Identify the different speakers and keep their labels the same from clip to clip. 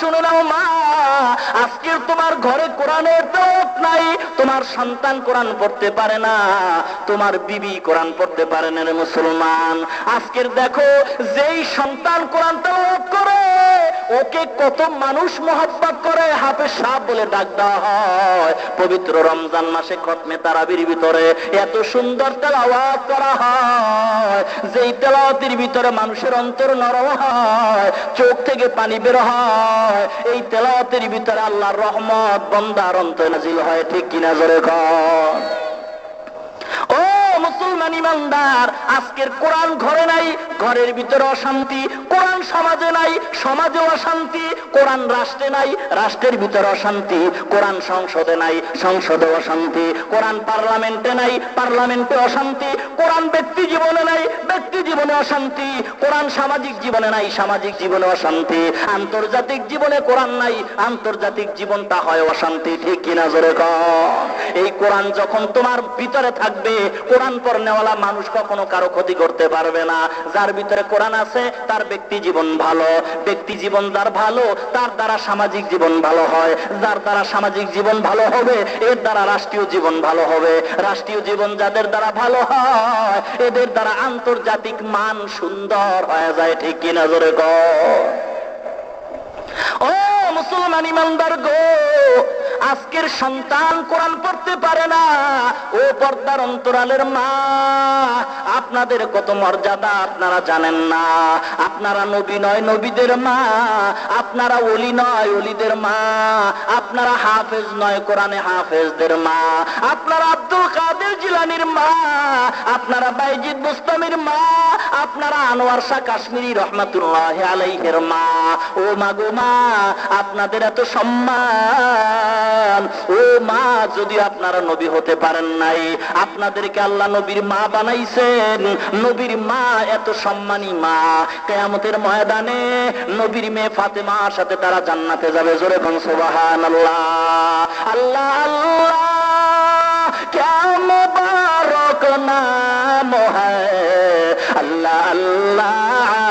Speaker 1: শুনে নাও মা, আজকের তোমার ঘরে কোরআনের দোক নাই, তোমার সন্তান কোরআন পড়তে পারে না, তোমার বিবি কোরআন পড়তে পারে না মুসলমান। আজকের দেখো, যেই সন্তান কোরআন তেলাওয়াত করে ওকে কত মানুষ মহব্বত করে, হাফেজ সাহ বলে ডাক দেওয়া হয়। পবিত্র রমজান মাসে খতমে তারাবির ভিতরে এত সুন্দর তেলাওয়াত করা হয়, যেই তেলাওয়াতের ভিতরে মানুষের অন্তর নরম হয়, চোখ থেকে পানি বের হয়, এই তেলাওয়াতের ভিতরে আল্লাহর রহমত বন্দার অন্তর নাজিল হয়। ঠিক কিনা জোরে কর মুসলমান ইমানদার, আজকের কোরআন ঘরে নাই, ঘরের ভিতরে অশান্তি, কোরআন সমাজে নাই সমাজে অশান্তি, কোরআন রাষ্ট্রে নাই, রাষ্ট্রের ভিতরে অশান্তি, কোরআন সংসদে নাই, সংসদে অশান্তি, কোরআন পার্লামেন্টে নাই, পার্লামেন্টে অশান্তি, কোরআন ব্যক্তি জীবনে নাই, ব্যক্তি জীবনে অশান্তি, কোরআন সামাজিক জীবনে নাই, সামাজিক জীবনে অশান্তি, আন্তর্জাতিক জীবনে কোরআন নাই, আন্তর্জাতিক জীবনটা হয় অশান্তি, ঠিক কিনা জোরে কর এই কোরআন যখন তোমার ভিতরে থাকবে, কোরআন পড়নেওয়ালা মানুষ কখনো কারও ক্ষতি করতে পারবে না। যার ভিতরে কোরআন আছে, তার ব্যক্তি জীবন ভালো। ব্যক্তি জীবন যার ভালো, তার দ্বারা সামাজিক জীবন ভালো হয়। যার দ্বারা সামাজিক জীবন ভালো হবে, এর দ্বারা রাষ্ট্রীয় জীবন ভালো হবে। রাষ্ট্রীয় জীবন যাদের দ্বারা ভালো হয়, এদের দ্বারা আন্তর্জাতিক মান সুন্দর হয়ে যায়, ঠিক কিনা জোরে ও মুসলমান ইমানদার গো আজকের সন্তান কোরআন পড়তে পারে না। ও পর্দার অন্তরালের মা, আপনাদের কত মর্যাদা আপনারা জানেন না। আপনারা নবী নয়, নবীদের মা, আপনারা অলি নয় অলিদের মা, আপনারা হাফেজ নয়, কোরআনে হাফেজদের মা, আপনারা আব্দুল কাদের জিলানির মা, আপনারা বাইজিদ বুস্তামির মা, আপনারা আনোয়ার শাহ কাশ্মীরি রহমাতুল্লাহ আলাইহের মা। ও মাগো মা, আপনাদের এত সম্মান। বললেন ও মা, যদি আপনারা নবী হতে পারেন নাই, আপনাদেরকে আল্লাহ নবীর মা বানাইছেন। নবীর মা এত সম্মানী মা। কেয়ামতের ময়দানে নবীর মেয়ে ফাতেমার সাথে তারা জান্নাতে যাবে। জোরে কোন আল্লাহ আল্লাহ আল্লাহ কেম নাম হ্যাঁ। আল্লাহ আল্লাহ।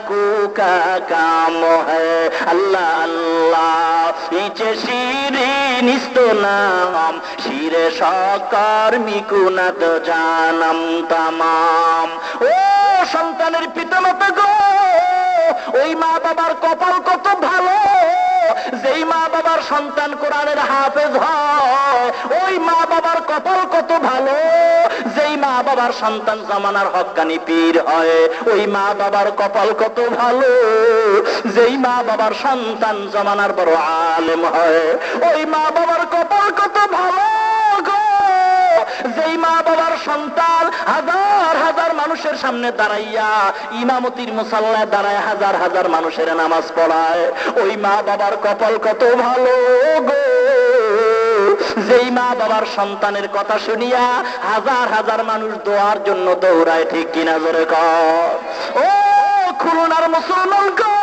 Speaker 1: आशिकू का काम है अल्लाह अल्लाह ইচে শিরে নিস্ত নাম শিরে সকার মিকুনাত জানাম তামাম ও সন্তানের পিতামাতা গো ওই মা বাবার কপাল কত ভালো যেই মা বাবার সন্তান কোরআনের হাফেজ হয়, ওই মা বাবার কপাল কত ভালো? যেই মা বাবার সন্তান জামানার হকানি পীর হয়, ওই মা বাবার কপাল কত ভালো? যেই মা বাবার সন্তান জামানার বড় আলেম হয়, ওই মা বাবার কপাল কত ভালো গো? যেই মা বাবার সন্তান হাজার হাজার মানুষের সামনে দাঁড়াইয়া ইমামতির মুসাল্লায় দাঁড়ায় হাজার হাজার মানুষের নামাজ পড়ায়, ওই মা বাবার কপাল কত ভালো গো। যেই মা বাবার সন্তানের কথা শুনিয়া হাজার হাজার মানুষ দোয়ার জন্য দৌড়ায়, ঠিক কিনা জোরে কর। ও খুলনার মুসলমান গো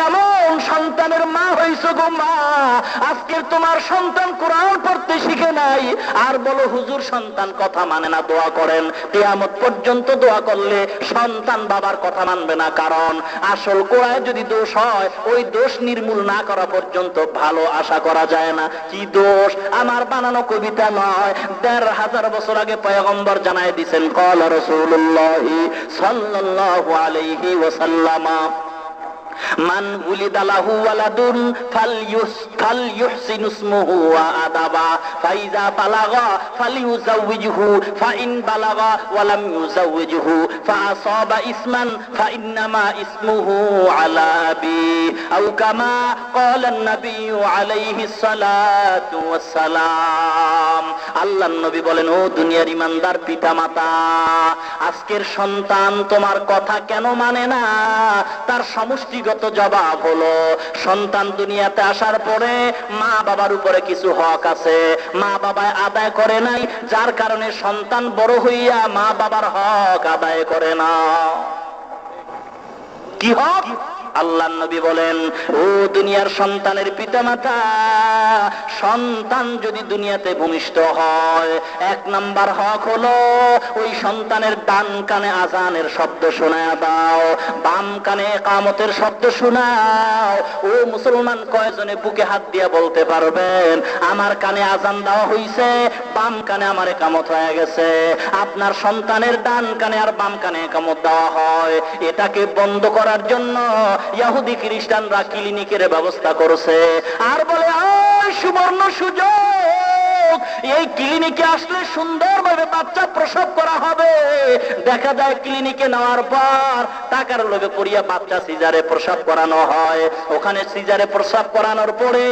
Speaker 1: কেমন সন্তানের মা হইছ গো মা? আজকের তোমার সন্তান কোরআন পড়তে শিখে নাই। আর বলো, হুজুর সন্তান কথা মানে না দোয়া করেন? কেয়ামত পর্যন্ত দোয়া করলে সন্তান বাবার কথা মানবে না। কারণ আসল কোরআয় যদি দোষ হয়, ওই দোষ নির্মূল না করা পর্যন্ত ভালো আশা করা যায় না। কি দোষ? আমার বানানো কবিতা নয়। দেড় হাজার বছর আগে পয়গম্বর জানাই দিছেন, কল রসুল্লাহ সাল্লাল্লাহু আলাইহি ওয়াসাল্লামা। মান উলিদা লাহু ওয়ালাদুন ফালইউস ওয়া আদাবা বালাগা ফাইন বালাগা ওয়া লাম ফাআসাবা ইসমান ফাইন্নামা ইসমুহু আও কামা আলাইহি সালাতু ওয়াসসালাম। আল্লাহর নবী বলেন, ও দুনিয়ার ইমানদার পিতামাতা, আজকের সন্তান তোমার কথা কেন মানে না? তার সমষ্টিগত জবাব হলো, সন্তান দুনিয়াতে আসার পরে মা বাবার উপরে কিছু হক আছে। মা বাবা আদায় করে নাই, যার কারণে সন্তান বড় হইয়া মা বাবার হক আদায় করে না। কি হক? আল্লাহ নবী বলেন, ও দুনিয়ার সন্তানের পিতামাতা, সন্তান যদি দুনিয়াতে ভূমিষ্ঠ হয়, এক নাম্বার হক হলো ওই সন্তানের ডান কানে আজানের শব্দ শোনায় দাও, বাম কানে কামতের শব্দ শোনাও। ও মুসলমান, কয়জনে বুকে হাত দিয়ে বলতে পারবেন, আমার কানে আজান দেওয়া হইছে, বাম কানে আমার একামত হয়ে গেছে। আপনার সন্তানের ডান কানে আর বাম কানে একামত দেওয়া হয়। এটাকে বন্ধ করার জন্য ইহুদি খ্রিস্টানরা ক্লিনিকের ব্যবস্থা করেছে। আর বলে "ওই সুবর্ণ সুযোগ! এই ক্লিনিকে আসলে সুন্দরভাবে বাচ্চা প্রসব করা হবে। দেখা যায় ক্লিনিকে নেওয়ার পর টাকার লোভে পড়িয়া বাচ্চা সিজারে প্রসব করানো হয়। ওখানে সিজারে প্রসব করানোর পরে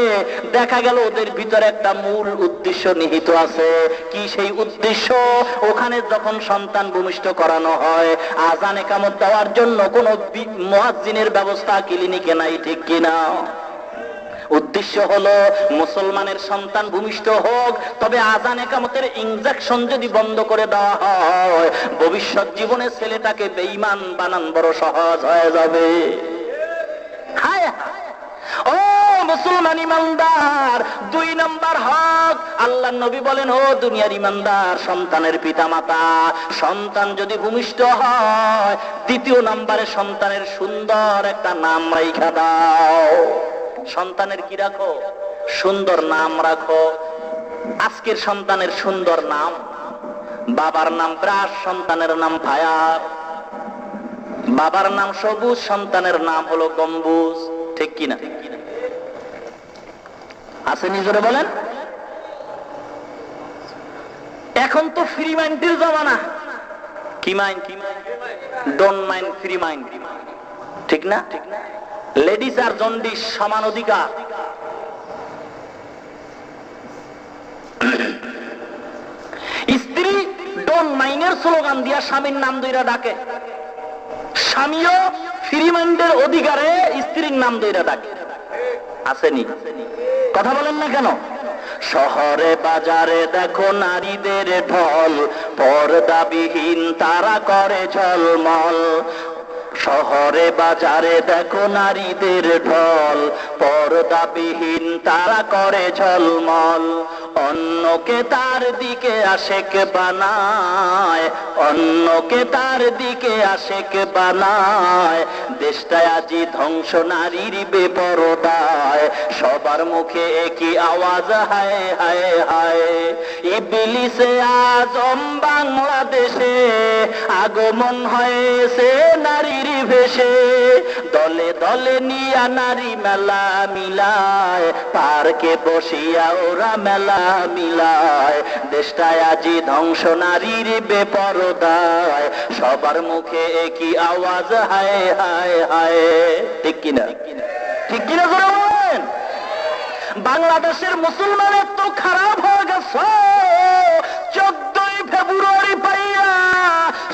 Speaker 1: দেখা গেল ওদের ভিতরে একটা মূল উদ্দেশ্য নিহিত আছে। কি সেই উদ্দেশ্য? ওখানে যখন সন্তান ভূমিষ্ঠ করানো হয়, আজান একামত দেওয়ার জন্য কোনো মহাজিনের ব্যবস্থা ক্লিনিকে নাই, ঠিক কিনা? উদ্দেশ্য হলো, মুসলমানের সন্তান ভূমিষ্ঠ হোক, তবে আজান একামতের ইঞ্জেকশন যদি বন্ধ করে দেওয়া হয়, ভবিষ্যৎ জীবনে ছেলেটাকে বেঈমান বানান বড় সহজ হয়ে যাবে। হায়। ও মুসলমান ইমানদার, দুই নাম্বার হক। আল্লাহ নবী বলেন, ও দুনিয়ার ইমানদার, সন্তানের পিতা মাতা সন্তান যদি ভূমিষ্ঠ হয়, দ্বিতীয় নাম্বারে সন্তানের সুন্দর একটা নাম রাইখা দাও। সন্তানের কি রাখো? সুন্দর নাম রাখো। আজকের সন্তানের সুন্দর নাম। বাবার নাম ব্রাস সন্তানের নাম ফায়ার। বাবার নাম সবুজ, সন্তানের নাম হলো গম্বুজ। ঠিক কিনা? আছে নিজরে বলেন? এখন তো ফ্রি মাইন্ডের জমানা। কি মাইন্ড কি mind don't mind free mind ঠিক না ঠিক না? লেডিস আর জন্ডিস সমান অধিকার। স্ত্রী ডোন মাইনের স্লোগান দিয়া স্বামীর নাম দইরা ডাকে। স্বামীও ফ্রি অধিকারে স্ত্রীর নাম দইরা ডাকে। আসেনি। কথা বলেন না কেন? শহরে, বাজারে দেখো নারীদের ঢল, পর্দাবিহীন তারা করে ঝলমল। শহরে বাজারে দেখো নারীদের ঢল পর্দাবিহীন তারা করে ঝলমল। অন্যকে তার দিকে আশেক বানায়, অন্যকে তার দিকে আশেক বানায়। দেশটায় আজি ধ্বংস, নারীর বেপরদায়। সবার মুখে একই আওয়াজ, হায় হায় হায়। ইবলিসে আজম বাংলাদেশে আগমন হয়েছে নারীর ভেসে দলে দলে নিয়া নারী মেলা মিলায়, পার্কে বসিয়া ওরা মেলা মিলায়। দেশটায় আজি ধ্বংস নারীর বেপরদায়, সবার মুখে একই আওয়াজ, হায় হায় হায়। ঠিক কিনা? ঠিক কিনা বলেন? বাংলাদেশের মুসলমান এত খারাপ হয়ে গেছে। চোদ্দই ফেব্রুয়ারি পাইয়া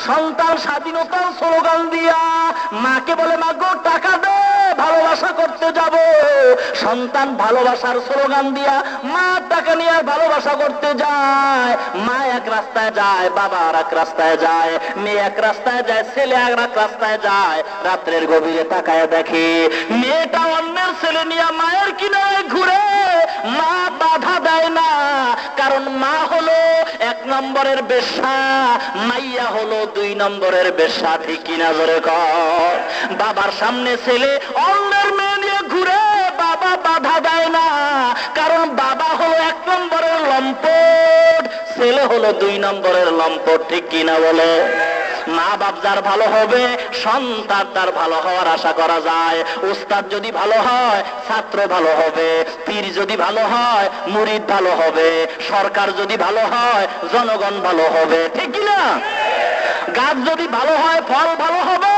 Speaker 1: সন্তান স্বাধীনতার স্লোগান দিয়া মাকে বলে, মা গো, টাকা দে, ভালোবাসা করতে যাব। সন্তান ভালোবাসার স্লোগান দিয়া মা টাকা নিয়ে আর ভালোবাসা করতে যায়। মা এক রাস্তায় যায়, বাবা আর এক রাস্তায় যায়, মেয়ে এক রাস্তায় যায়, ছেলে আর এক রাস্তায় যায়। রাত্রের গভীরে তাকায় দেখে, মেয়েটা অন্যের ছেলে নিয়ে মায়ের কিনারে ঘুরে। মা দেয় না। কারণ মা হলো এক নম্বরের বেশ্যা, মাইয়া হলো দুই নম্বরের বেশ্যা, ঠিক কিনা ধরে কর। বাবার সামনে ছেলে অন্যের মেয়ে নিয়ে ঘুরে বাবা বাধা দেয় না। কারণ বাবা হলো এক নম্বরের লম্পট, ছেলে হলো দুই নম্বরের লম্পট, ঠিক কিনা বলে? মা বাপ যার ভালো হবে, সন্তান তার ভালো হওয়ার আশা করা যায়। উস্তাদ যদি ভালো হয়, ছাত্র ভালো হবে। পীর যদি ভালো হয়, মুরিদ ভালো হবে। সরকার যদি ভালো হয়, জনগণ ভালো হবে। ঠিক কিনা গাছ যদি ভালো হয়, ফল ভালো হবে।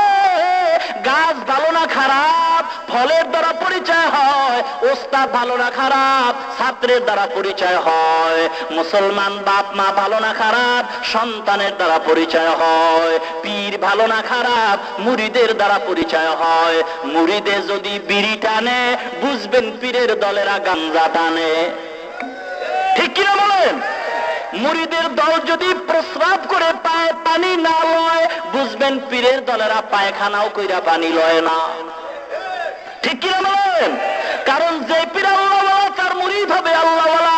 Speaker 1: গাছ ভালো না খারাপ। ফলের দ্বারা পরিচয় হয়, ওস্তাদ ভালো না খারাপ, ছাত্রের দ্বারা পরিচয় হয়, মুসলমান বাপ মা ভালো না খারাপ, সন্তানের দ্বারা পরিচয় হয়, পীর ভালো না খারাপ, মুড়িদের দ্বারা পরিচয় হয়, মুড়িদে যদি বিড়ি টানে, বুঝবেন পীরের দলেরা গাঞ্জা টানে। ঠিক কিনা বলেন? মুড়িদের দল যদি প্রস্রাব করে পায় পানি না লয়, বুঝবেন পীরের দলেরা পায়খানাও কইরা পানি লয় না। ঠিক কিনা বলেন? কারণ যে পীর আল্লাহ তার মুড়ি হবে আল্লাহ যে পীর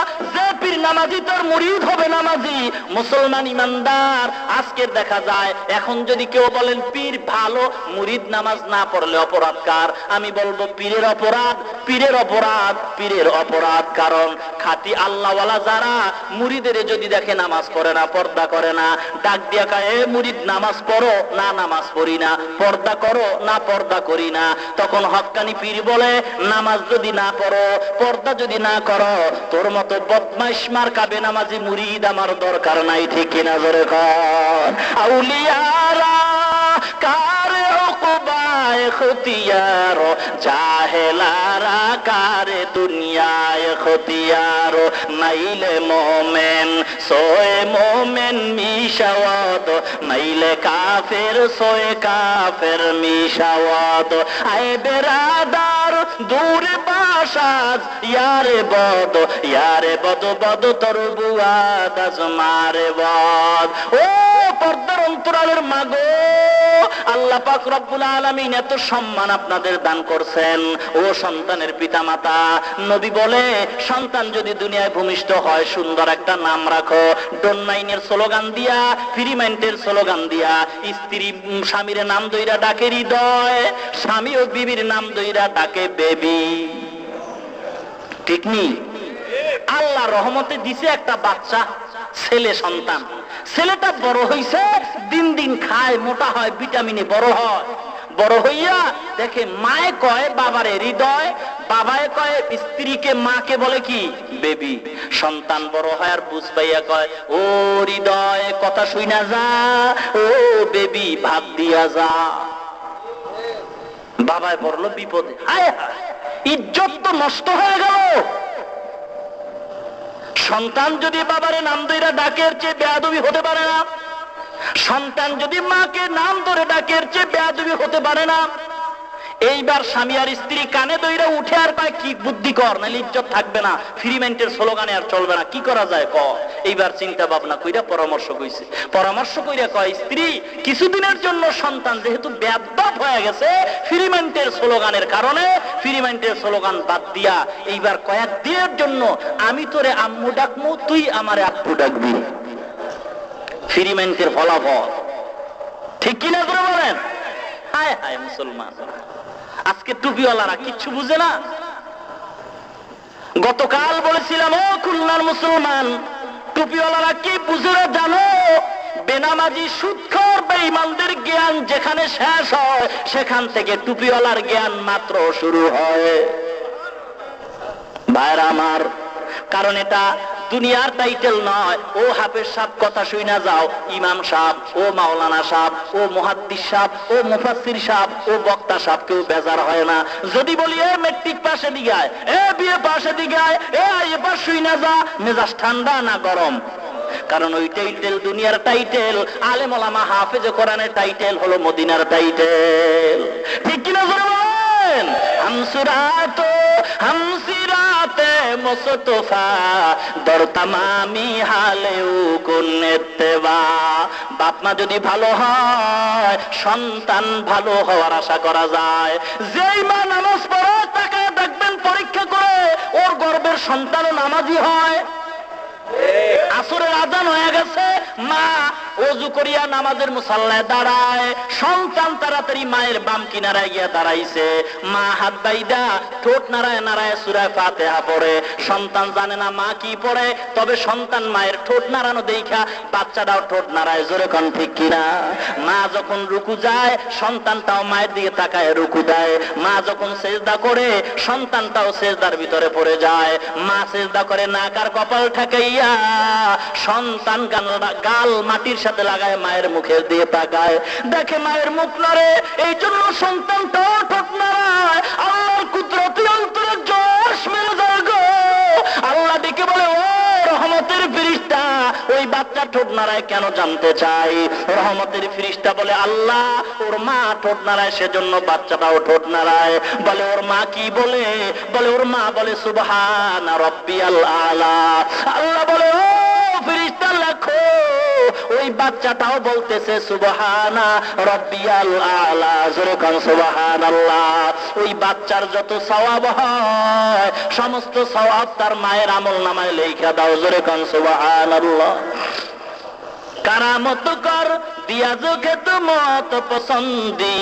Speaker 1: নামাজি, তোর মুরিদ হবে নামাজি। মুসলমান ইমানদার, আজকে দেখা যায়, এখন যদি কেউ বলেন, পীর ভালো, মুরিদ নামাজ না পড়লে অপরাধ কার আমি বলব, পীরের অপরাধ পীরের অপরাধ পীরের অপরাধ। কারণ খাতি আল্লাহওয়ালা যারা মুরিদের যদি দেখে নামাজ পড়ে না, পর্দা করে না, ডাক দিয়া "এ মুরিদ, নামাজ পড়ো? না, নামাজ পড়ি না। পর্দা করো? না, পর্দা করি না। তখন হক্কানি পীর বলে, নামাজ যদি না পড়ো, পর্দা যদি না করো, তোর মতো বদমাইশ মার কাবে নামাজি মুরিদ আমার দরকার নাই, ঠিক কিনা জোরে কর আউলিয়ারা, কার উকবায় খতিয়ার? জাহেলারা, কারে দুনিয়ায় খতিয়ার? নাইলে মোমেন, সোয়ে মোমেন মিশাওয়াদ নাইলে কাফের, সোয়ে কাফের মিশাওয়াদ আয় বেরাদার, দূর বাসাজ ইয়ারে বদ ইয়ারে বদ বদ তর বুয়াদ মারে বদ। ও পর্দার অন্তরালের মাগো, আল্লাহ পাক রব্বুল আলামিন এত সম্মান আপনাদের দান করছেন। ও সন্তানের পিতা মাতা নবী বলে, সন্তান যদি দুনিয়ায় ভূমিষ্ঠ হয়, সুন্দর একটা নাম রাখো। ডোনাইনের স্লোগান দিয়া, ফিরিমাইন্টের স্লোগান দিয়া, স্ত্রী স্বামীর নাম দইরা ডাকে হৃদয় স্বামী ও বিবির নাম দইরা ডাকে বেবি। ঠিক নি আল্লাহ রহমতে দিছে একটা বাচ্চা, ছেলে সন্তান। ছেলেটা বড় হইছে, দিন দিন খায়, মোটা হয় ভিটামিনে বড় হয়। বড় হইয়া দেখে মায়ে কয়, বাবারে হৃদয়, বাবায় কয়, স্ত্রীকে মাকে বলে কি? বেবি, সন্তান বড় হয় আর বুঝ পাইয়া কয়, ও হৃদয়, কথা শুই না যা, ও বেবি, ভাত দিয়া যা। বাবায় পড়ল বিপদে, হায় হায়। ইজ্জত তো নষ্ট হয়ে গেল। সন্তান যদি বাবারে নাম দইরা ডাকের চেয়ে বেয়াদবি হতে পারে না, সন্তান যদি মাকে নাম ধরে ডাকের চেয়ে বেয়াদবি হতে পারে না এইবার স্বামী আর স্ত্রী কানে দইরা উঠে আর পায় কি বুদ্ধি কর নাহলে ইজ্জত থাকবে না। ফ্রিমেন্টের স্লোগানে আর চলবে না। কি করা যায়, ক? এইবার চিন্তা ভাবনা কইরা পরামর্শ কইছে। পরামর্শ কইরা কয়, স্ত্রী, কিছুদিনের জন্য সন্তান যেহেতু ব্যাপবাপ হয়ে গেছে, ফ্রিমেন্টের স্লোগানের কারণে, ফ্রিমেন্টের স্লোগান বাদ দিয়া এইবার কয়েক দিনের জন্য আমি তোরে আম্মু ডাকমু, তুই আমারে আব্বু ডাকবি। ফ্রিমেন্টের ফলাফল। ঠিক কিনা করে বলেন? হায় হায় মুসলমান। আজকে টুপিওয়ালারা কিচ্ছু বুঝে না। গতকাল বলেছিলাম, ও খুলনার মুসলমান, টুপিওয়ালারা কি বুঝে না জানো? বেনামাজি সুৎখর বেঈমানদের জ্ঞান যেখানে শেষ হয়, সেখান থেকে টুপিওয়ালার জ্ঞান মাত্র শুরু হয়। ভাইরা আমার কারণ এটা দুনিয়ার টাইটেল নয়। ও হাফের সাহ কথা শুই না যাও। ইমাম সাহ ও মাওলানা সাহ ও মুহাদ্দিস সাহ ও মুফাসির সাহ ও বক্তা সাহ কেউ বেজার হয় না। যদি বলি, এ মেট্রিক পাশে দিগায় এ বিয়ে পাশে দিগায় এ এ পাশ শুই না যা, মেজাজ ঠান্ডা না গরম? কারণ ওই টাইটেল দুনিয়ার টাইটেল আলেম ওলামা হাফেজ কোরআনের টাইটেল হলো মদিনার টাইটেল ঠিক কিনা বলেন হামসুরাতো বাপ মা যদি ভালো হয়, সন্তান ভালো হওয়ার আশা করা যায়। যেই মা নামাজ পড়ে, তাকে দেখবেন পরীক্ষা করে ওর গর্বের সন্তানও নামাজি হয়। আসরের আজান হয়ে গেছে, মা অজু করিয়া নামাজের মুসাল্লায় দাঁড়ায়। সন্তান তাড়াতাড়ি মায়ের বাম কিনারায় গিয়া দাঁড়াইছে। মা হাত বাইদা, ঠোঁট নাড়ায় নাড়ায় সুরায় ফাতেহা পড়ে। সন্তান জানে না মা কি পড়ে, তবে সন্তান মায়ের ঠোঁট নাড়ানো দেখা বাচ্চাটাও ঠোঁট নাড়ায় জোরে কন, ঠিক কিনা? মা যখন রুকু যায়, সন্তানটাও মায়ের দিকে তাকায়, রুকু দেয়। মা যখন সেজদা করে, সন্তানটাও সেজদার ভিতরে পড়ে যায়। মা সেজদা করে নাক আর কপাল ঠেকাইয়া সন্তান গাল- মাটির সাথে লাগায়, মায়ের মুখের দিয়ে তাকায়। দেখে মায়ের মুখ নড়ে এই জন্য সন্তানটাও ঠোঁট নাড়ায়। আল্লাহর কুদরতি অন্তরে জোশ মেরে যায় গো আল্লাহ ডেকে বলে ও রহমতের ফিরিস্তা বাচ্চা ঠোঁট নাড়ায় কেন জানতে চাই? রহমতের ফিরিস্তা বলে, আল্লাহ, ওর মা ঠোঁট নাড়ায় সেজন্য বাচ্চাটাও ঠোঁট নাড়ায় বলে, ওর মা কি বলে? বলে, ওর মা বলে, সুবহান রব্বিয়াল আলা। আল্লাহ বলে, ও ফিরিস্তা, লেখো, ওই বাচ্চাটাও বলতেছে, সুবহানা রব্বিয়াল আলা। জোরে কোন, সুবহানাল্লাহ। ওই বাচ্চার যত সওয়াব হয়, সমস্ত সওয়াব তার মায়ের আমল নামায় লেখা দাও। জোরে কোন, সুবহানাল্লাহ। কারামত কর, দিয়া যোগে মত পসন্দি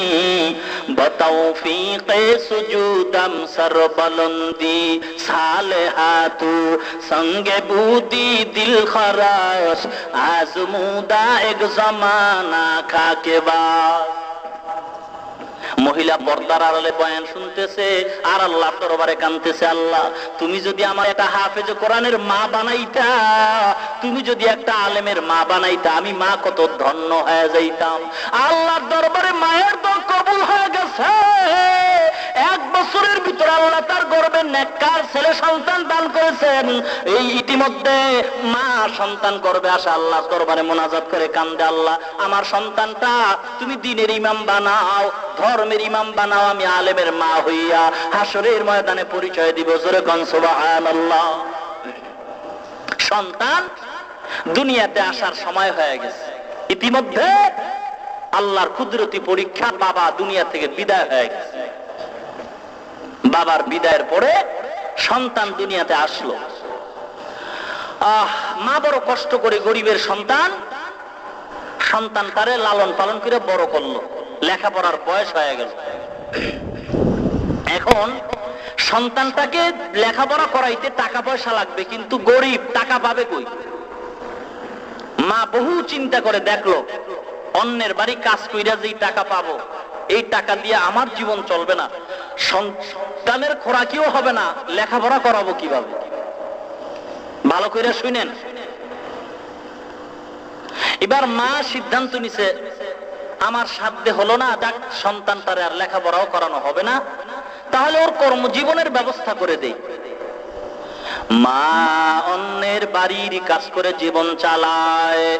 Speaker 1: বতাও ফিকে সুজুদাম সরবলন্দি সালে হাতু সঙ্গে বুদি দিল খরাস। আজমুদা এক জমানা খাকে বা মহিলা পর্দার আড়ালে বয়ান শুনতেছে, আর আল্লাহ দরবারে কানতেছে, আল্লাহ, তুমি যদি আমার একটা হাফেজ কোরআনের মা বানাইতা, তুমি যদি একটা আলেমের মা বানাইতা, আমি মা কত ধন্য হয়ে যাইতাম। আল্লাহর দরবারে মায়ের দর কবুল হয়ে গেছে। এক বছরের ভিতরে আল্লাহ তার গর্বে নেককার ছেলে সন্তান দান করেছেন। এই ইতিমধ্যে মা সন্তান গর্বে আসা আল্লাহ দরবারে মোনাজাত করে কান্দে, আল্লাহ, আমার সন্তানটা তুমি দিনের ইমাম বানাও ধর্মের ইমাম বানাও, আমি আলেমের মা হইয়া হাসরের ময়দানে পরিচয় দিব। জোরে কনসবাহান সন্তান দুনিয়াতে আসার সময় হয়ে গেছে। ইতিমধ্যে আল্লাহর কুদরতি পরীক্ষা বাবা দুনিয়া থেকে বিদায় হয়ে গেছে। বাবার বিদায়ের পরে সন্তান দুনিয়াতে আসলো। আহ, মা বড় কষ্ট করে গরিবের সন্তান সন্তান তারে লালন পালন করে বড় করল। লেখাপড়ার বয়স হয়ে গেল। এখন সন্তানটাকে লেখাপড়া করাইতে টাকা পয়সা লাগবে, কিন্তু গরিব, টাকা পাবে কই? মা বহু চিন্তা করে দেখল, অন্যের বাড়ি কাজ কইরা যেই টাকা পাবো, এই টাকা দিয়ে আমার জীবন চলবে না। সন্তানের খোরাকিও হবে না, লেখাপড়া করাবো কীভাবে? ভালো করে শুনেন। এবার মা সিদ্ধান্ত নিছে আমার সাধ্যে হলো না, যাক, সন্তান তার আর লেখাপড়াও করানো হবে না। তাহলে ওর কর্মজীবনের ব্যবস্থা করে দেই মা অন্যের বাড়ির কাজ করে জীবন চালায়।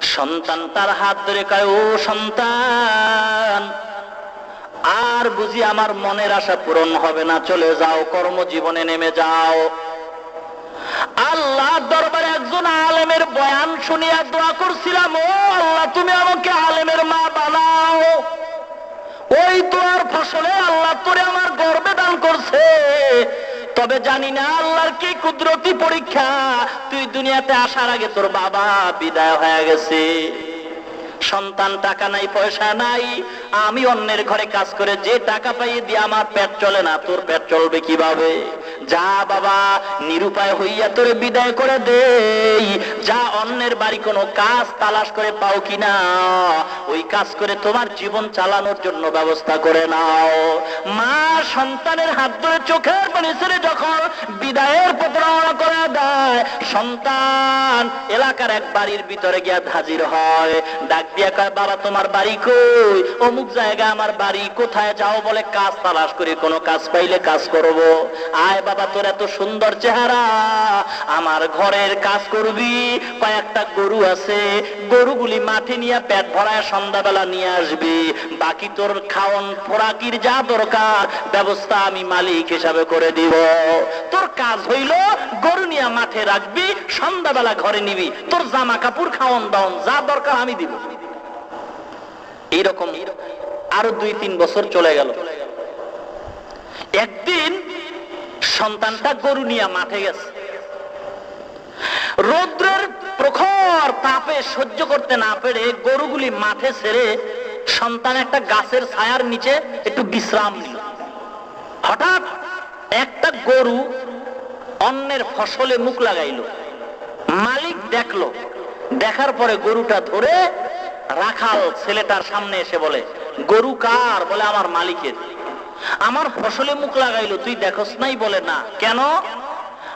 Speaker 1: সন্তান তার হাত ধরে কয়, ও সন্তান, আর বুঝি আমার মনের আশা পূরণ হবে না। চলে যাও, কর্মজীবনে নেমে যাও। আল্লাহ দরবারে একজন আলেমের বয়ান শুনিয়া দোয়া করছিলাম, ও আল্লাহ, তুমি আমাকে আলেমের মা বানাও। ওই তোর ফসলে আল্লাহ তোরে আমার গর্বে দান করছে। তবে জানি না আল্লাহর কি কুদরতি পরীক্ষা। তুই দুনিয়াতে আসার আগে তোর বাবা বিদায় হয়ে গেছে। সন্তান, টাকা নাই, পয়সা নাই। আমি অন্যের ঘরে কাজ করে যে টাকা পাইয়ে দিয়ে আমার পেট চলে না। তোর পেট চলবে কীভাবে? যা বাবা, নিরুপায় হইয়া তোরে বিদায় করে দেই। যা অন্যের বাড়ি কোনো কাজ তালাশ করে পাও কিনা, ওই কাজ করে তোমার জীবন চালানোর জন্য ব্যবস্থা করে নাও। মা সন্তানের হাত ধরে চোখের পানি ছেড়ে যখন বিদায়ের রওনা করে দেয়, সন্তান এলাকার এক বাড়ির ভিতরে গিয়া হাজির হয়। ডাক বাবা, তোমার বাড়ি কই? অমুক জায়গায় আমার বাড়ি, কোথায় যাও বলে কাজ তালাশ করি, কোনো কাজ পাইলে কাজ করব। আয় বাবা, তোর এত সুন্দর চেহারা। আমার ঘরের কাজ করবি, কয়েকটা গরু আছে। গরুগুলি মাঠে নিয়ে পেট ভরায় সন্ধ্যাবেলা নিয়ে আসবি। বাকি তোর খাওয়ন ফোরাকির যা দরকার, ব্যবস্থা আমি মালিক হিসাবে করে দিব। তোর কাজ হইল গরু নিয়ে মাঠে রাখবি, সন্ধ্যাবেলা ঘরে নিবি। তোর জামা কাপড় খাওয়ন দাওন যা দরকার আমি দিব। এইরকম আরও দুই, তিন বছর চলে গেল। একদিন সন্তানটা গরু নিয়ে মাঠে গেছে। রৌদ্রের প্রখর তাপে সহ্য করতে না পেরে গরুগুলি মাঠে ছেড়ে সন্তান একটা গাছের ছায়ার নিচে একটু বিশ্রাম নিল। হঠাৎ একটা গরু অন্যের ফসলে মুখ লাগাইল। মালিক দেখল, দেখার পরে গরুটা ধরে রাখাল ছেলেটার সামনে এসে বলে, গরু কার? বলে, আমার মালিকের। আমার ফসলে মুখ লাগাইলো, তুই দেখস নাই? বলে, না। কেন?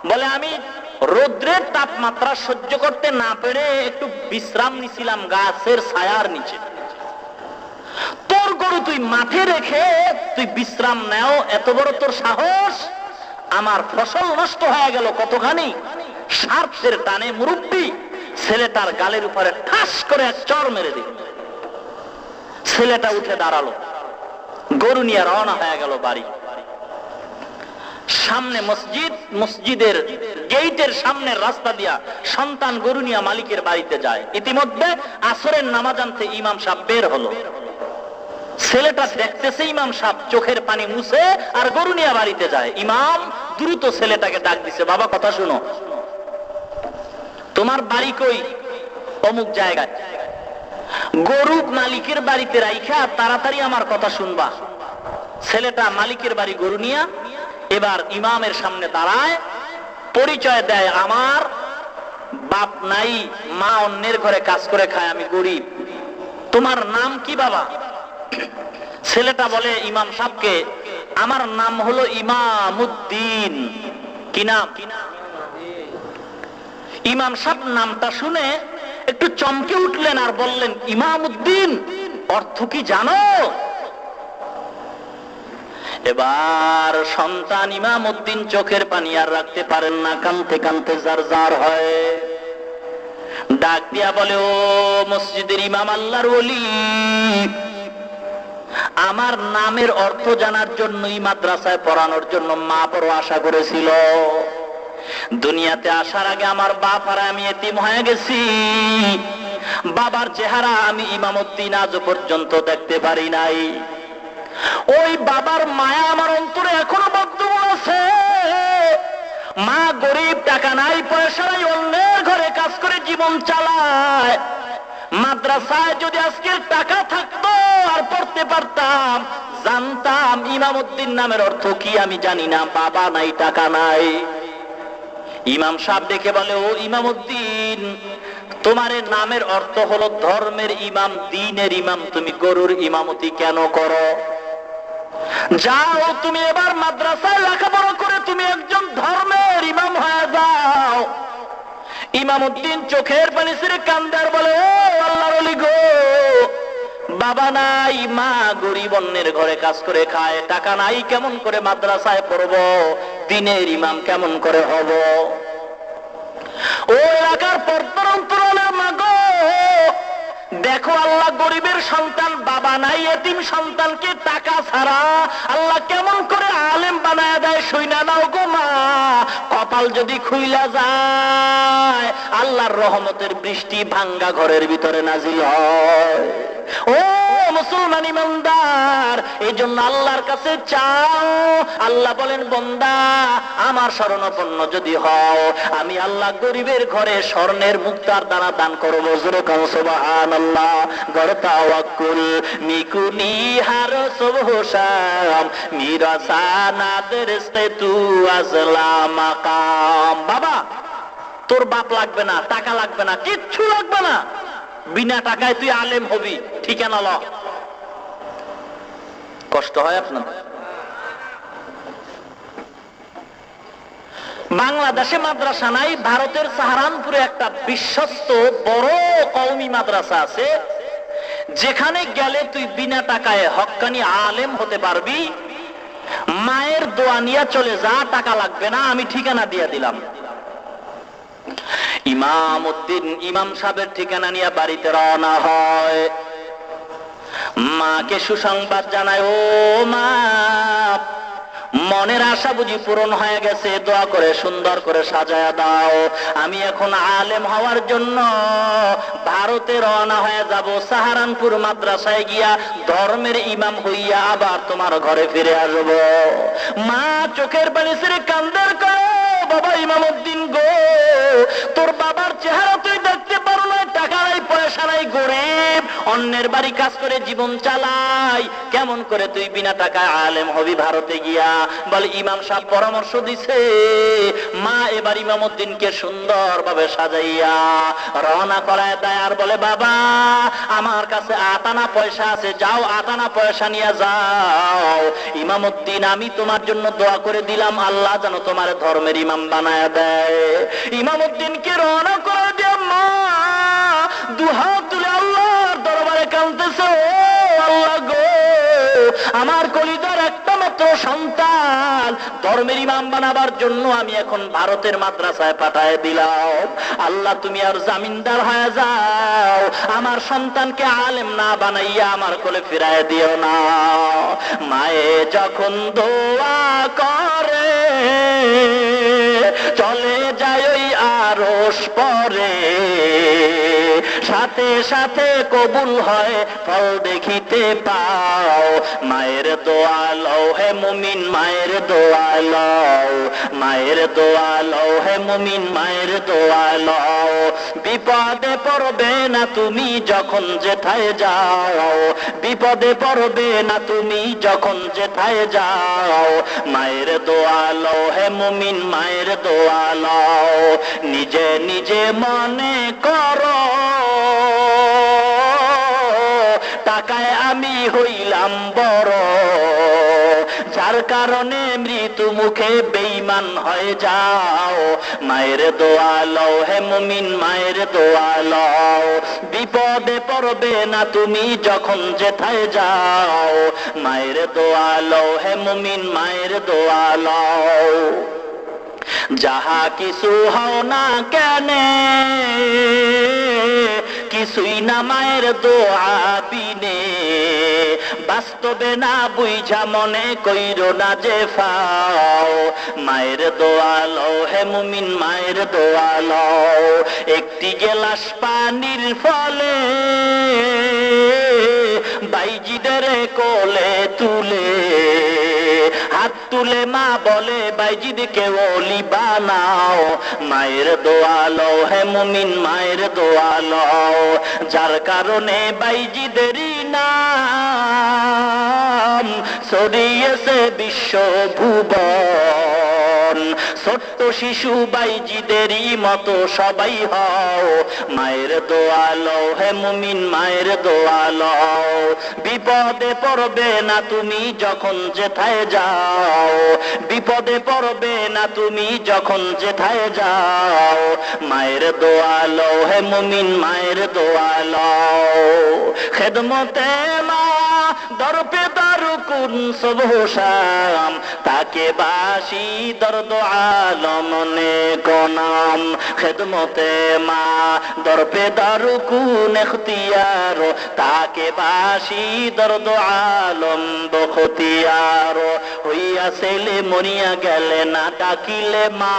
Speaker 1: বলে, আমি রৌদ্রের তাপমাত্রা সহ্য করতে না পেরে একটু বিশ্রাম নিছিলাম গাছের ছায়ার নিচে। তোর গরু তুই মাঠে রেখে, তুই বিশ্রাম নেও, এত বড় তোর সাহস? আমার ফসল নষ্ট হয়ে গেল কতখানি? স্বার্থের টানে মুরব্বী ছেলেটার গালের উপরে ঠাস করে এক চর মেরে দিল। ছেলেটা উঠে দাঁড়াল। গরু নিয়ে রওনা হয়ে গেল বাড়ি। সামনে মসজিদ, মসজিদের গেইটের সামনের রাস্তা দিয়া সন্তান গরু নিয়ে মালিকের বাড়িতে যায়। ইতিমধ্যে আসরের নামাজ আনতে ইমাম সাহেব বের হলো। ছেলেটা দেখতেছে ইমাম সাহেব চোখের পানি মুছে আর গরু নিয়ে বাড়িতে যায়। ইমাম দ্রুত ছেলেটাকে ডাক দিছে, বাবা, কথা শুনো। তোমার বাড়ি কই? অমুক জায়গায়। গরু মালিকের বাড়িতে রাইখা, তাড়াতাড়ি আমার কথা শুনবা। ছেলেটা মালিকের বাড়ি গরু নিয়া, এবার ইমামের সামনে দাঁড়ায়, পরিচয় দেয়, আমার বাপ নাই, মা অন্যের ঘরে কাজ করে খায়, আমি গরিব। তোমার নাম কি বাবা? ছেলেটা বলে, ইমাম সাহেবকে, আমার নাম হলো ইমামুদ্দিন। কি নাম? ইমাম সাহেব নামটা শুনে একটু চমকে উঠলেন আর বললেন ইমামুদ্দিন অর্থ কি জানো? এবার সন্তান ইমাম উদ্দিন চোখের পানি আর রাখতে পারেন না, কানতে কানতে যার যার হয়। ডাক দিয়া বলে, ও মসজিদের ইমাম আল্লাহর ওলি, আমার নামের অর্থ জানার জন্যই মাদ্রাসায় পড়ানোর জন্য মা বড় আশা করেছিল। দুনিয়াতে আসার আগে আমার বাপ আর আমি এতিম হয়ে গেছি। বাবার চেহারা আমি ইমামুদ্দিন আজ পর্যন্ত দেখতে পারি নাই। ওই বাবার মায়া আমার অন্তরে এখনও বর্তমান আছে। মা গরিব, টাকা নাই, পয়সা নাই, অন্যের ঘরে কাজ করে জীবন চালায়। মাদ্রাসায় যদি আজকের টাকা থাকতো আর পড়তে পারতাম, জানতাম ইমামউদ্দিন নামের অর্থ কি আমি জানি না, বাবা নাই, টাকা নাই। ইমাম সাহেব দেখে বলে, ও ইমামউদ্দিন তোমার নামের অর্থ হলো ধর্মের ইমাম, দিনের ইমাম। তুমি গরুর ইমামতি কেন করো? যাও তুমি এবার মাদ্রাসায় লেখাপড়া করে তুমি একজন ধর্মের ইমাম হয়ে যাও। ইমামউদ্দিন চোখের পানি ছেড়ে কান্দার বলে, ও আল্লাহর গো, বাবা নাই, মা গরিব অন্যের ঘরে কাজ করে খায়, টাকা নাই, কেমন করে মাদ্রাসায় পড়ব? দিনের ইমাম কেমন করে হব? ও এলাকার পর্তর অন্তরালের মাগো। দেখো আল্লাহ গরিবের সন্তান, বাবা নাই, এতিম সন্তানকে টাকা ছাড়া আল্লাহ কেমন করে আলেম বানায় দেয় সইনা নাও গো মা। কপাল যদি খুইলা যায়, আল্লাহর রহমতের বৃষ্টি ভাঙ্গা ঘরের ভিতরে নাজিল হয়। ও মুসলমান ইমানদার এই জন্য আল্লাহর কাছে চাও। আল্লাহ বলেন, বন্দা, আমার শরণাপন্ন যদি হও আমি আল্লাহ গরিবের ঘরে স্বর্ণের মুক্তার দানা দান করব। জোরে কম আল্লাহ গড় তাওয়াক্কুল মিকুনি হার সোবহসাম, মিরাসানাদের তু আজলা মাকাম। বাবা, তোর বাপ লাগবে না, টাকা লাগবে না, কিচ্ছু লাগবে না। বিনা টাকায় তুই আলেম হবি, ঠিকানা ল। কষ্ট হয় আপনাদের বাংলাদেশে মাদ্রাসা নাই, ভারতের সাহারানপুরে একটা বিশ্বস্ত বড় কৌমি মাদ্রাসা আছে। যেখানে গেলে তুই বিনা টাকায় হক্কানি আলেম হতে পারবি। মায়ের দোয়া নিয়ে চলে যা, টাকা লাগবে না, আমি ঠিকানা দিয়ে দিলাম। ইমাম উদ্দিন ইমাম সাহেবের ঠিকানা নিয়ে বাড়িতে রওনা হয়। মাকে সুসংবাদ জানায়, ও মা, মনের আশা বুঝি পূরণ হয়ে গেছে, দোয়া করে, সুন্দর করে সাজায়া দাও। আমি এখন আলেম হওয়ার জন্য ভারতে রওনা হয়ে যাব। সাহারানপুর মাদ্রাসায় গিয়া ধর্মের ইমাম হইয়া আবার তোমার ঘরে ফিরে আসব। মা চোখের পানি ছেড়ে কান্দার করে বাবা ইমামউদ্দিন গো। তোর বাবার চেহারা তুই নাই পয়সা গরিব, অন্যের বাড়ি কাজ করে জীবন চালাই। কেমন করে তুই বিনা টাকায় আলেম হবি ভারতে গিয়া? বলে, ইমাম সাহেব পরামর্শ দিছে, মা এবার সাজাইয়া রওনা করায় দেয়। আর বলে, বাবা, আমার কাছে আটানা পয়সা আছে, যাও আটানা পয়সা নিয়ে যাও। ইমামউদ্দিন আমি তোমার জন্য দোয়া করে দিলাম, আল্লাহ যেন তোমার ধর্মের ইমাম বানায় দেয়। ইমামউদ্দিনকে রওনা করে আমার কলিজার একটা মাত্র সন্তান। ধর্মের ইমাম বানাবার জন্য আমি এখন ভারতের মাদ্রাসায় পাঠায় দিলাম। আল্লাহ, তুমি আর জামিনদার হয়ে যাও। আমার সন্তানকে আলেম না বানাইয়া আমার কোলে ফিরায় দিও না। মায়ে যখন দোয়া করে, চলে যায় ওই আরস পরে। সাথে সাথে কবুল হয়, ফল দেখিতে পাও। মায়ের দোয়া লও হে মুমিন মায়ের দোয়া লও মায়ের দোয়া লও হে মুমিন মায়ের দোয়া লও বিপদে পড়বে না তুমি যখন যেথায় যাও বিপদে পড়বে না তুমি যখন যেথায় যাও, মায়ের দোয়া লও হে মুমিন মায়ের দোয়া লও নিজে নিজে মনে করো। হইলাম বড়। যার কারণে মৃত্যু মুখে বেইমান হয়ে যাও। মায়ের দোয়া লও হে মুমিন, মায়ের দোয়া লও। বিপদে পড়বে না তুমি যখন যেথায় যাও। মায়ের দোয়া লও হে মুমিন, মায়ের দোয়া লও। যাহা কিছু হও না কেনে কিছুই না মায়ের দোয়া বিনে। বাস্তবে না বুঝা মনে কইর না যে ফাও। মায়ের দোয়া লও হে মুমিন, মায়ের দোয়া লও। একটি গেলাস পানির ফলে বাইজিদের কোলে তুলে হাত তুলে মা বলে, বাইজিদকে ওলি বানাও। মায়ের দোয়া লও হে মুমিন মায়ের দোয়া যার কারণে বাইজিদেরই নাম ছড়িয়েছে বিশ্ব ভুবন ছোট্ট শিশু বাইজিদেরই মতো সবাই হও। মায়ের দোয়া লও হে মুমিন মায়ের দোয়া লও বিপদে পড়বে না তুমি যখন যেথায় যাও। বিপদে পড়বে না তুমি যখন যেথায় যাও। মায়ের দোয়া লও হে মুমিন মায়ের দোয়া লও খেদমতে মা দরপে দারুকুন সবসাম তাকে বাসি দর্দ আলম নে কনাম খেদমতে মা, দরপে দারুকুন এখতিয়ার, তাকে বাসি দর্দ আলম বখতিয়ার হইয়া ছেলে মরিয়া গেলে না ডাকিলে মা,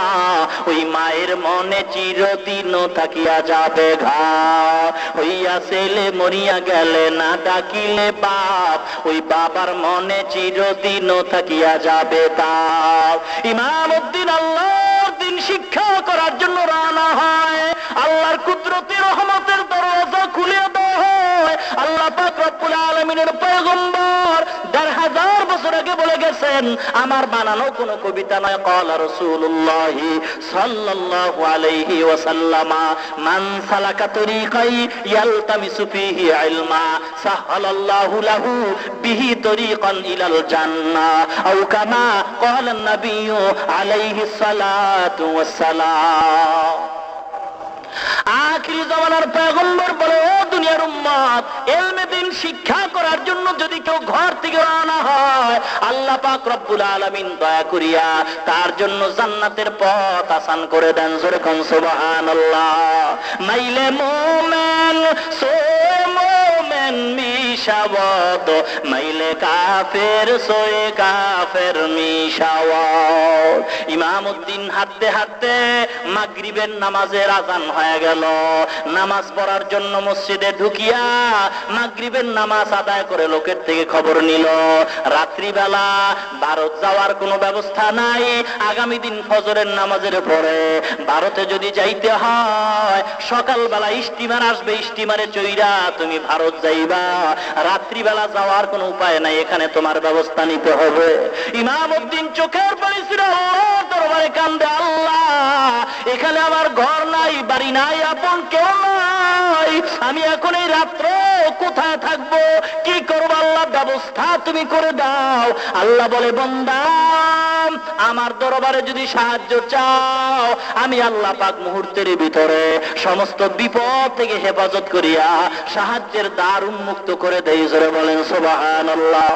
Speaker 1: ওই মায়ের মনে চিরদিন থাকিয়া যাবে ঘা। হইয়া ছেলে মরিয়া গেলে না ডাকিলে বাপ, ওই বাবার মনে চিরদিন থাকিয়া যাবে তাপ। ইমাম উদ্দিন আল্লাহর দিন শিক্ষা করার জন্য রানা হয়। আল্লাহর কুদরতি রহমতের দরজা খুলে দেওয়া হয়। আল্লাহ পাক রব্বুল আলামিনের পয়গম্বর বছর আগে বলে গেছেন, আমার বানানো কোন কবিতা নয়। কলা রসুল্লাহ সাল্লাল্লাহু আলাইহি ওয়াসাল্লামা, মান সালাকা তরিকাই ইয়ালতামিসু ফিহি ইলমা, সাহালাল্লাহু লাহু বিহি তরিকান ইলাল জান্নাহ আও কামা ক্বালা নবিয়্যু আলাইহি সালাতু ওয়াসসালাম। আখিরি জমানার পয়গম্বর বলে, ও দুনিয়ার উম্মত এলমে দিন শিক্ষা করার জন্য যদি কেউ ঘর থেকে আনা হয়, আল্লাহ পাক রব্বুল আলামিন দয়া করিয়া তার জন্য জান্নাতের পথ আসান করে দেন। জোরে কোন সুবহানাল্লাহ। মাইলে মোমেন সো মোমেন মিশাওয়াত মাইলে কাফের, সোয়ে কাফের মিশাওয়াত। ইমাম উদ্দিন হাঁটতে হাঁটতে মাগরিবের নামাজের আজান হয়ে গেল। নামাজ পড়ার জন্য মসজিদে ঢুকিয়া মাগরিবের নামাজ আদায় করে লোকের থেকে খবর নিল। রাত্রিবেলা ভারত যাওয়ার কোনো ব্যবস্থা নাই, আগামী দিন ফজরের নামাজের পরে। ভারতে যদি যাইতে হয়, সকালবেলা স্টিমার আসবে স্টিমারে চইরা তুমি ভারত যাইবা। রাত্রিবেলা যাওয়ার কোনো উপায় নাই, এখানে তোমার ব্যবস্থা নিতে হবে। ইমাম উদ্দিন চোখের পরিশ্রম কান্দে, আল্লাহ, এখানে আমার ঘর নাই, বাড়ি নাই, আপন কেউ নাই আমি এখন এই রাত্র কোথায় থাকব? কি করব আল্লাহ? ব্যবস্থা তুমি করে দাও। আল্লাহ বলে, বন্দা, আমার দরবারে যদি সাহায্য চাও, আমি আল্লাহ পাক মুহূর্তের ভিতরে সমস্ত বিপদ থেকে হেফাজত করিয়া সাহায্যের দ্বার উন্মুক্ত করে দেই। জোরে বলেন সোবাহান আল্লাহ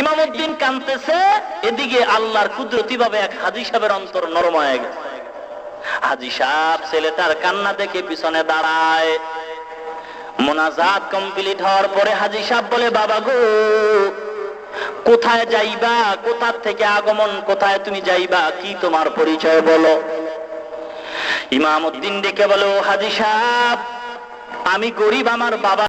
Speaker 1: ইমামউদ্দিন কানতেছে, এদিকে আল্লাহর কুদরতি ভাবে এক হাজি সাহেবের অন্তর নরম হয়ে গেছে। হাজি সাহেব ছেলে তার কান্না দেখে পিছনে দাঁড়ায়। মোনাজাত কমপ্লিট হওয়ার পরে হাজি সাহেব বলে, বাবা গো, কোথায় যাইবা? কোথার থেকে আগমন? কোথায় তুমি যাইবা? কি তোমার পরিচয় বলো? ইমাম উদ্দিন ডেকে বলো হাজি সাহেব, আমি গরিব আমার বাবা